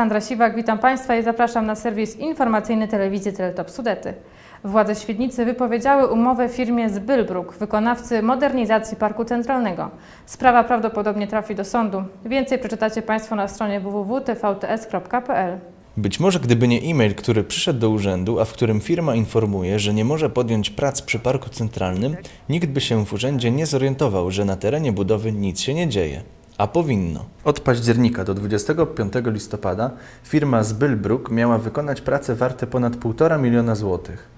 Sandra Siwak, witam Państwa i zapraszam na serwis informacyjny telewizji Teletop Sudety. Władze Świdnicy wypowiedziały umowę firmie Zbylbruk, wykonawcy modernizacji Parku Centralnego. Sprawa prawdopodobnie trafi do sądu. Więcej przeczytacie Państwo na stronie www.tvts.pl. Być może gdyby nie e-mail, który przyszedł do urzędu, a w którym firma informuje, że nie może podjąć prac przy parku centralnym, nikt by się w urzędzie nie zorientował, że na terenie budowy nic się nie dzieje. A powinno. Od października do 25 listopada firma Zbylbruk miała wykonać prace warte ponad 1,5 miliona złotych.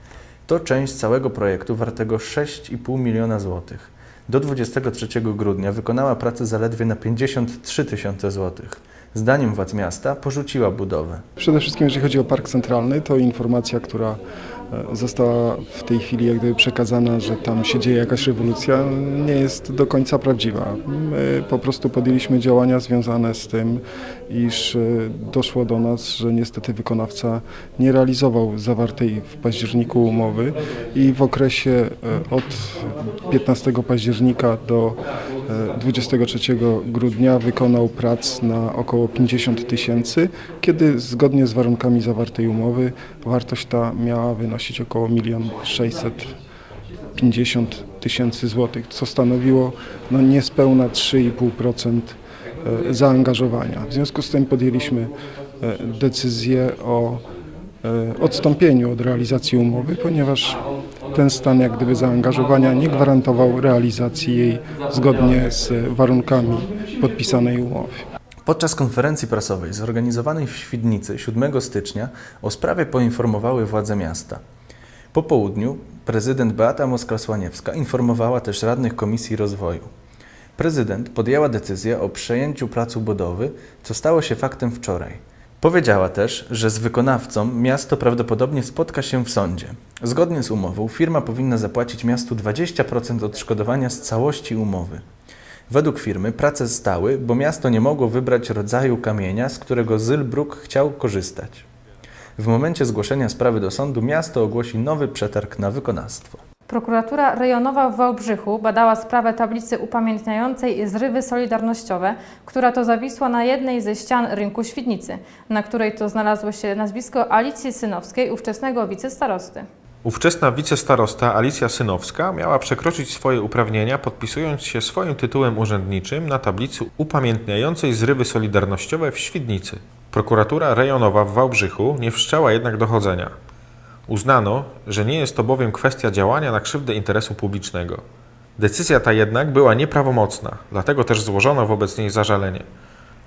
To część całego projektu wartego 6,5 miliona złotych. Do 23 grudnia wykonała pracę zaledwie na 53 tysiące złotych. Zdaniem władz miasta porzuciła budowę. Przede wszystkim jeżeli chodzi o Park Centralny, to informacja, która została w tej chwili jak gdyby przekazana, że tam się dzieje jakaś rewolucja, nie jest do końca prawdziwa. My po prostu podjęliśmy działania związane z tym, iż e, doszło do nas, że niestety wykonawca nie realizował zawartej w październiku umowy i w okresie e, od 15 października do e, 23 grudnia wykonał prac na około 50 tysięcy, kiedy zgodnie z warunkami zawartej umowy wartość ta miała wynosić około 1 650 tysięcy złotych, co stanowiło no, niespełna 3,5% e, zaangażowania. W związku z tym podjęliśmy e, decyzję o e, odstąpieniu od realizacji umowy, ponieważ ten stan jak gdyby zaangażowania nie gwarantował realizacji jej zgodnie z warunkami podpisanej umowy. Podczas konferencji prasowej zorganizowanej w Świdnicy 7 stycznia o sprawie poinformowały władze miasta. Po południu prezydent Beata Moskwa-Słaniewska informowała też radnych Komisji Rozwoju. Prezydent podjęła decyzję o przejęciu placu budowy, co stało się faktem wczoraj. Powiedziała też, że z wykonawcą miasto prawdopodobnie spotka się w sądzie. Zgodnie z umową firma powinna zapłacić miastu 20% odszkodowania z całości umowy. Według firmy prace stały, bo miasto nie mogło wybrać rodzaju kamienia, z którego Zylbruk chciał korzystać. W momencie zgłoszenia sprawy do sądu miasto ogłosi nowy przetarg na wykonawstwo. Prokuratura rejonowa w Wałbrzychu badała sprawę tablicy upamiętniającej zrywy solidarnościowe, która to zawisła na jednej ze ścian rynku Świdnicy, na której to znalazło się nazwisko Alicji Synowskiej, ówczesnego wicestarosty. Ówczesna wicestarosta Alicja Synowska miała przekroczyć swoje uprawnienia, podpisując się swoim tytułem urzędniczym na tablicy upamiętniającej zrywy solidarnościowe w Świdnicy. Prokuratura rejonowa w Wałbrzychu nie wszczęła jednak dochodzenia. Uznano, że nie jest to bowiem kwestia działania na krzywdę interesu publicznego. Decyzja ta jednak była nieprawomocna, dlatego też złożono wobec niej zażalenie.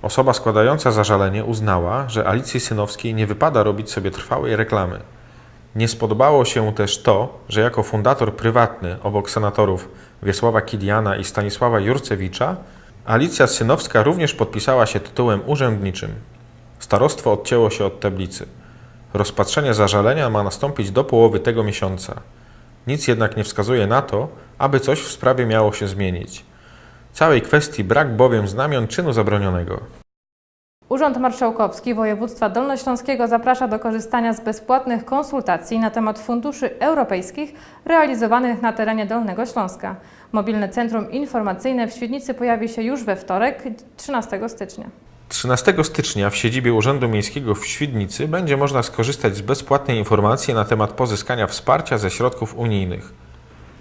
Osoba składająca zażalenie uznała, że Alicji Synowskiej nie wypada robić sobie trwałej reklamy. Nie spodobało się też to, że jako fundator prywatny obok senatorów Wiesława Kiliana i Stanisława Jurcewicza, Alicja Synowska również podpisała się tytułem urzędniczym. Starostwo odcięło się od tablicy. Rozpatrzenie zażalenia ma nastąpić do połowy tego miesiąca. Nic jednak nie wskazuje na to, aby coś w sprawie miało się zmienić. Całej kwestii brak bowiem znamion czynu zabronionego. Urząd Marszałkowski Województwa Dolnośląskiego zaprasza do korzystania z bezpłatnych konsultacji na temat funduszy europejskich realizowanych na terenie Dolnego Śląska. Mobilne Centrum Informacyjne w Świdnicy pojawi się już we wtorek, 13 stycznia. 13 stycznia w siedzibie Urzędu Miejskiego w Świdnicy będzie można skorzystać z bezpłatnej informacji na temat pozyskania wsparcia ze środków unijnych.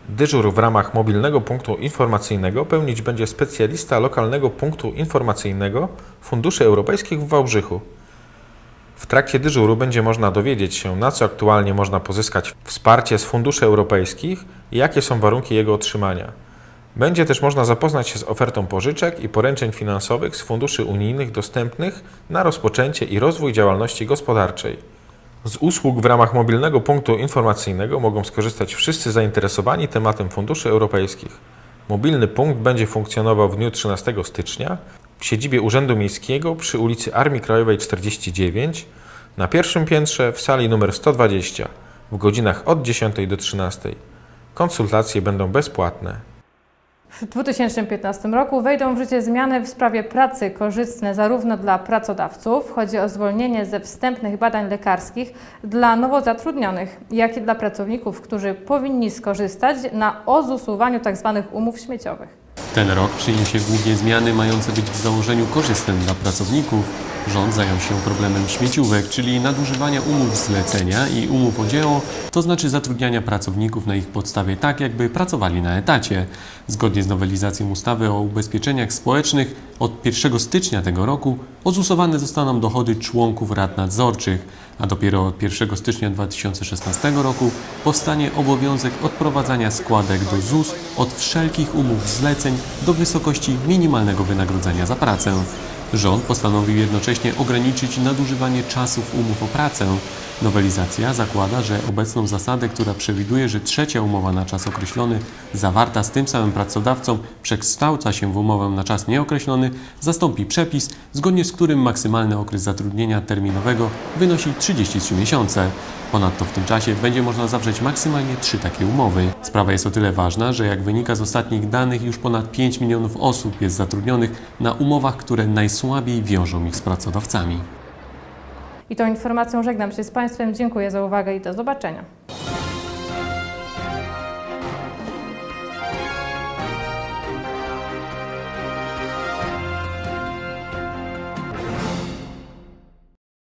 Dyżur w ramach mobilnego punktu informacyjnego pełnić będzie specjalista lokalnego punktu informacyjnego Funduszy Europejskich w Wałbrzychu. W trakcie dyżuru będzie można dowiedzieć się, na co aktualnie można pozyskać wsparcie z funduszy europejskich i jakie są warunki jego otrzymania. Będzie też można zapoznać się z ofertą pożyczek i poręczeń finansowych z funduszy unijnych dostępnych na rozpoczęcie i rozwój działalności gospodarczej. Z usług w ramach mobilnego punktu informacyjnego mogą skorzystać wszyscy zainteresowani tematem funduszy europejskich. Mobilny punkt będzie funkcjonował w dniu 13 stycznia w siedzibie Urzędu Miejskiego przy ulicy Armii Krajowej 49 na pierwszym piętrze w sali numer 120 w godzinach od 10 do 13. Konsultacje będą bezpłatne. W 2015 roku wejdą w życie zmiany w sprawie pracy korzystne zarówno dla pracodawców, chodzi o zwolnienie ze wstępnych badań lekarskich dla nowo zatrudnionych, jak i dla pracowników, którzy powinni skorzystać na ozusuwaniu tzw. umów śmieciowych. Ten rok przyniesie głównie zmiany mające być w założeniu korzystne dla pracowników Rząd zajął się problemem śmieciówek, czyli nadużywania umów zlecenia i umów o dzieło, to znaczy zatrudniania pracowników na ich podstawie tak, jakby pracowali na etacie. Zgodnie z nowelizacją ustawy o ubezpieczeniach społecznych od 1 stycznia tego roku ozusowane zostaną dochody członków rad nadzorczych, a dopiero od 1 stycznia 2016 roku powstanie obowiązek odprowadzania składek do ZUS od wszelkich umów zleceń do wysokości minimalnego wynagrodzenia za pracę. Rząd postanowił jednocześnie ograniczyć nadużywanie czasów umów o pracę. Nowelizacja zakłada, że obecną zasadę, która przewiduje, że trzecia umowa na czas określony zawarta z tym samym pracodawcą przekształca się w umowę na czas nieokreślony, zastąpi przepis, zgodnie z którym maksymalny okres zatrudnienia terminowego wynosi 33 miesiące. Ponadto w tym czasie będzie można zawrzeć maksymalnie trzy takie umowy. Sprawa jest o tyle ważna, że jak wynika z ostatnich danych, już ponad 5 milionów osób jest zatrudnionych na umowach, które najsłabiej wiążą ich z pracodawcami. I tą informacją żegnam się z Państwem. Dziękuję za uwagę i do zobaczenia.